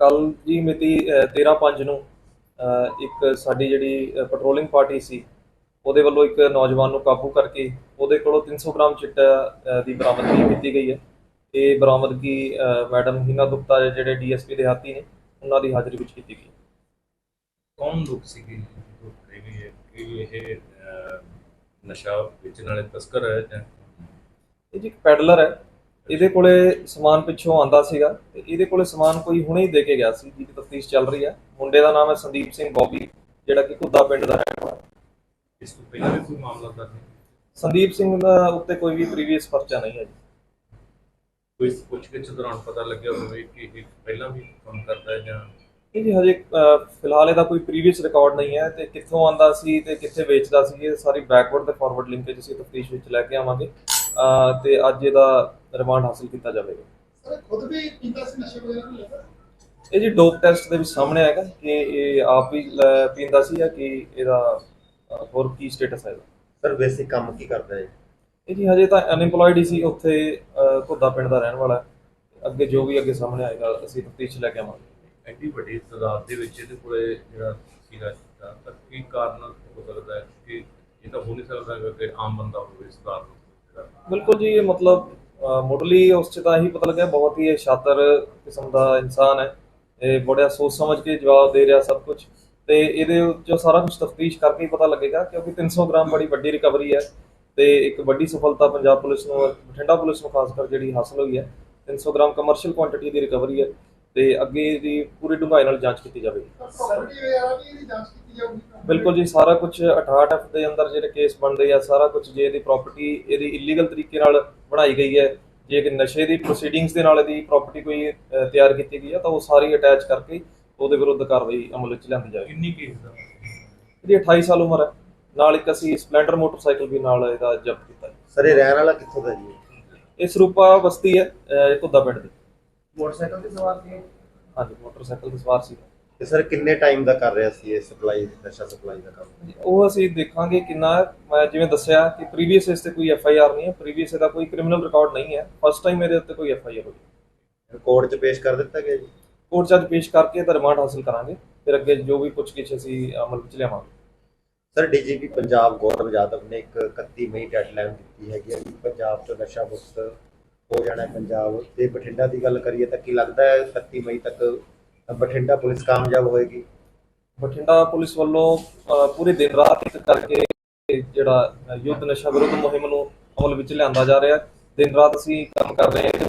ਕੱਲ ਦੀ ਮਿਤੀ 13/5 ਨੂੰ ਇੱਕ ਸਾਡੀ ਜਿਹੜੀ ਪੈਟਰੋਲਿੰਗ ਪਾਰਟੀ ਸੀ ਉਹਦੇ ਵੱਲੋਂ ਇੱਕ ਨੌਜਵਾਨ ਨੂੰ ਕਾਬੂ ਕਰਕੇ ਉਹਦੇ ਕੋਲੋਂ 300 ਗ੍ਰਾਮ ਚਿੱਟਾ ਦੀ ਬਰਾਮਦਗੀ ਕੀਤੀ ਗਈ ਹੈ। ਇਹ ਬਰਾਮਦਗੀ ਮੈਡਮ ਹੀਨਾ ਗੁਪਤਾ ਜਿਹੜੇ ਡੀਐਸਪੀ ਦੇ ਹਾਤੀ ਨੇ ਉਹਨਾਂ ਦੀ ਹਾਜ਼ਰੀ ਵਿੱਚ ਕੀਤੀ ਗਈ ਕੌਣ ਲੋਕ ਸੀਗੇ? ਜੋ ਫੜੇ ਗਏ ਹੈ ਕਿ ਇਹ ਨਸ਼ਾ ਵੇਚਣ ਵਾਲੇ ਤਸਕਰ ਹੈ ਜਾਂ ਇਹ ਜੀ ਇੱਕ ਪੈਡਲਰ ਹੈ। ਇਹਦੇ ਕੋਲੇ ਸਮਾਨ ਪਿੱਛੋਂ ਆਂਦਾ ਸੀਗਾ ਤੇ ਇਹਦੇ ਕੋਲੇ ਸਮਾਨ ਕੋਈ ਹੁਣੇ ਹੀ ਦੇ ਕੇ ਗਿਆ ਸੀ ਜਿਹਦੀ ਤਫਤੀਸ਼ ਚੱਲ ਰਹੀ ਹੈ। ਮੁੰਡੇ ਦਾ ਨਾਮ ਹੈ ਸੰਦੀਪ ਸਿੰਘ ਬੌਬੀ ਜਿਹੜਾ ਕਿ ਘੁੱਦਾ ਪਿੰਡ ਦਾ ਰਹਿਣ ਵਾਲਾ। ਇਸ ਤੋਂ ਪਹਿਲਾਂ ਵੀ ਕੋਈ ਮਾਮਲਾ ਦਰਜ ਹੈ? ਸੰਦੀਪ ਸਿੰਘ ਦਾ ਉੱਤੇ ਕੋਈ ਵੀ ਪ੍ਰੀਵੀਅਸ ਪਰਚਾ ਨਹੀਂ ਹੈ ਜੀ। ਕੋਈ ਪੁੱਛਗਿੱਛ ਦੌਰਾਨ ਪਤਾ ਲੱਗਿਆ ਹੋਵੇ ਕਿ ਇਹ ਪਹਿਲਾਂ ਵੀ ਕੰਮ ਕਰਦਾ ਹੈ ਜਾਂ ਇਹ ਜੀ ਹਜੇ ਫਿਲਹਾਲ ਇਹਦਾ ਕੋਈ ਪ੍ਰੀਵੀਅਸ ਰਿਕਾਰਡ ਨਹੀਂ ਹੈ ਤੇ ਕਿੱਥੋਂ ਆਂਦਾ ਸੀ ਤੇ ਕਿੱਥੇ ਵੇਚਦਾ ਸੀ ਇਹ ਸਾਰੀ ਬੈਕਵਰਡ ਤੇ ਫਾਰਵਰਡ ਲਿੰਕੇਜ ਅਸੀਂ ਤਫਤੀਸ਼ ਵਿੱਚ ਲੈ ਕੇ ਆਵਾਂਗੇ। ਤੇ ਅੱਜ ਇਹਦਾ ਰਿਮਾਂਡ ਹਾਸਲ ਕੀਤਾ ਜਾਵੇਗਾ। ਸਰ ਖੁਦ ਵੀ ਪੀਂਦਾ ਸੀ ਨਸ਼ੇ ਵਗੈਰਾ ਨਹੀਂ ਲੈਂਦਾ ਇਹ ਜੀ ਡੋਪ ਟੈਸਟ ਦੇ ਵਿੱਚ ਸਾਹਮਣੇ ਆਏਗਾ ਕਿ ਇਹ ਆਪ ਵੀ ਲੈ- ਪੀਂਦਾ ਸੀ ਜਾਂ ਕਿ ਇਹਦਾ ਹੋਰ ਕੀ ਸਟੇਟਸ ਹੈ ਇਹਦਾ? ਸਰ ਬੇਸਿਕ ਕੰਮ ਕੀ ਕਰਦਾ ਹੈ ਇਹ ਜੀ ਹਜੇ ਤਾਂ ਅਨਇੰਪਲੋਇਡ ਹੀ ਸੀ ਉੱਥੇ ਘੁੱਦਾ ਪਿੰਡ ਦਾ ਰਹਿਣ ਵਾਲਾ ਹੈ। ਅੱਗੇ ਜੋ ਵੀ ਅੱਗੇ ਸਾਹਮਣੇ ਆਏਗਾ ਅਸੀਂ ਤਫਤੀਸ਼ ਲੈ ਕੇ ਆਵਾਂਗੇ। ਐਡੀ ਵੱਡੀ ਤਾਦਾਦ ਦੇ ਵਿੱਚ ਇਹਦੇ ਕੋਲੇ ਜਿਹੜਾ ਸੀਗਾ ਚਿੱਟਾ, ਤਾਂ ਕੀ ਕਾਰਨ ਹੋ ਸਕਦਾ ਹੈ ਕਿ ਇਹ ਤਾਂ ਹੋ ਨਹੀਂ ਸਕਦਾ ਹੈਗਾ ਕਿ ਆਮ ਬੰਦਾ ਹੋਵੇ ਸਰਦਾਰ ਨੂੰ? ਬਿਲਕੁਲ ਜੀ ਇਹ ਮਤਲਬ ਮੁੱਢਲੀ ਉਸ ਚ ਤਾਂ ਇਹੀ ਪਤਾ ਲੱਗਿਆ ਬਹੁਤ ਹੀ ਇਹ ਸ਼ਾਤਰ ਕਿਸਮ ਦਾ ਇਨਸਾਨ ਹੈ। ਇਹ ਬੜਾ ਸੋਚ ਸਮਝ ਕੇ ਜਵਾਬ ਦੇ ਰਿਹਾ ਸਭ ਕੁਝ ਤੇ ਇਹਦੇ ਜੋ ਸਾਰਾ ਕੁਝ ਤਫਤੀਸ਼ ਕਰਕੇ ਹੀ ਪਤਾ ਲੱਗੇਗਾ ਕਿਉਂਕਿ 300 ਗ੍ਰਾਮ ਬੜੀ ਵੱਡੀ ਰਿਕਵਰੀ ਹੈ ਤੇ ਇੱਕ ਵੱਡੀ ਸਫਲਤਾ ਪੰਜਾਬ ਪੁਲਿਸ ਨੂੰ ਬਠਿੰਡਾ ਪੁਲਿਸ ਨੂੰ ਖਾਸ ਕਰ ਜਿਹੜੀ ਹਾਸਲ ਹੋਈ ਹੈ 300 ਗ੍ਰਾਮ ਕਮਰਸ਼ੀਅਲ ਕੁਆਂਟੀਟੀ ਦੀ ਰਿਕਵਰੀ ਹੈ ਤੇ ਅੱਗੇ ਦੀ ਪੂਰੀ ਡੂੰਘਾਈ ਨਾਲ ਜਾਂਚ ਕੀਤੀ ਜਾਵੇਗੀ। ਬਿਲਕੁਲ ਜੀ ਸਾਰਾ ਕੁਝ 68 ਐਫ ਦੇ ਅੰਦਰ ਜਿਹੜੇ ਕੇਸ ਬਣਦੇ ਆ ਸਾਰਾ ਕੁਝ ਜੇ ਇਹਦੀ ਪ੍ਰਾਪਰਟੀ ਇਹਦੀ ਇਲੀਗਲ ਤਰੀਕੇ ਨਾਲ ਬਣਾਈ ਗਈ ਹੈ ਜੇ ਕਿ ਨਸ਼ੇ ਦੀ ਪ੍ਰੋਸੀਡਿੰਗਸ ਦੇ ਨਾਲ ਇਹਦੀ ਪ੍ਰਾਪਰਟੀ ਕੋਈ ਤਿਆਰ ਕੀਤੀ ਗਈ ਹੈ ਤਾਂ ਉਹ ਸਾਰੀ ਅਟੈਚ ਕਰਕੇ ਉਹਦੇ ਵਿਰੁੱਧ ਕਾਰਵਾਈ ਅਮਲ ਵਿੱਚ ਲਿਆਂਦੀ ਜਾਵੇਗੀ। ਕਿੰਨੀ ਕੇਸ ਦਾ? ਇਹਦੀ 28 ਸਾਲ ਉਮਰ ਹੈ। ਨਾਲ ਇੱਕ ਅਸੀਂ ਸਪਲੈਂਡਰ ਮੋਟਰਸਾਈਕਲ ਵੀ ਨਾਲ ਇਹਦਾ ਜ਼ਬਤ ਕੀਤਾ ਸਰ ਇਹ ਰਹਿਣ ਵਾਲਾ ਕਿੱਥੋਂ ਦਾ ਜੀ? ਇਹ ਸਰੂਪਾ ਬਸਤੀ ਹੈ ਘੁੱਦਾ ਪਿੰਡ ਦੀ। ਮੋਟਰਸਾਈਕਲ ਤੇ ਸਵਾਰ ਸੀ ਹਾਂਜੀ ਮੋਟਰਸਾਈਕਲ ਤੇ ਸਵਾਰ ਸੀ। ਤੇ ਸਰ ਕਿੰਨੇ ਟਾਈਮ ਦਾ ਕਰ ਰਿਹਾ ਸੀ ਇਹ ਸਪਲਾਈ ਨਸ਼ਾ ਸਪਲਾਈ ਦਾ ਕੰਮ? ਉਹ ਅਸੀਂ ਦੇਖਾਂਗੇ ਕਿੰਨਾ। ਮੈਂ ਜਿਵੇਂ ਦੱਸਿਆ ਕਿ ਪ੍ਰੀਵੀਅਸ ਇਸ ਤੇ ਕੋਈ ਐਫ ਆਈ ਆਰ ਨਹੀਂ ਹੈ ਪ੍ਰੀਵੀਅਸ ਇਹਦਾ ਕੋਈ ਕ੍ਰਿਮੀਨਲ ਰਿਕਾਰਡ ਨਹੀਂ ਹੈ ਫਸਟ ਟਾਈਮ ਇਹਦੇ ਉੱਤੇ ਕੋਈ ਐਫ ਆਈ ਆਰ ਹੋਈ ਕੋਰਟ 'ਚ ਪੇਸ਼ ਕਰ ਦਿੱਤਾ ਗਿਆ ਜੀ? ਕੋਰਟ 'ਚ ਪੇਸ਼ ਕਰਕੇ ਤਾਂ ਰਿਮਾਂਡ ਹਾਸਲ ਕਰਾਂਗੇ ਫਿਰ ਅੱਗੇ ਜੋ ਵੀ ਪੁੱਛਗਿੱਛ ਅਸੀਂ ਅਮਲ ਵਿੱਚ ਲਿਆਵਾਂਗੇ। ਸਰ ਡੀਜੀਪੀ ਪੰਜਾਬ ਗੌਰਵ ਯਾਦਵ ਨੇ ਇੱਕ 31 ਮਈ ਡੈਡਲਾਈਨ ਦਿੱਤੀ ਹੈਗੀ ਹੈ ਕਿ ਪੰਜਾਬ ਤੋਂ ਨਸ਼ਾ ਮੁਕਤ ਹੋ ਜਾਣਾ ਪੰਜਾਬ। ਤੇ ਬਠਿੰਡਾ ਦੀ ਗੱਲ ਕਰੀਏ ਤਾਂ ਕੀ ਲੱਗਦਾ ਹੈ 31 ਮਈ ਤੱਕ ਬਠਿੰਡਾ ਪੁਲਿਸ ਕਾਮਯਾਬ ਹੋਏਗੀ? ਬਠਿੰਡਾ ਪੁਲਿਸ ਵੱਲੋਂ ਅ, ਪੂਰੇ ਦਿਨ ਰਾਤ ਇੱਕ ਕਰਕੇ ਜਿਹੜਾ ਯੁੱਧ ਨਸ਼ਾ ਵਿਰੁੱਧ ਮੁਹਿੰਮ ਨੂੰ ਅਮਲ ਵਿੱਚ ਲਿਆਂਦਾ ਜਾ ਰਿਹਾ ਦਿਨ ਰਾਤ ਅਸੀਂ ਕੰਮ ਕਰ ਰਹੇ ਹਾਂ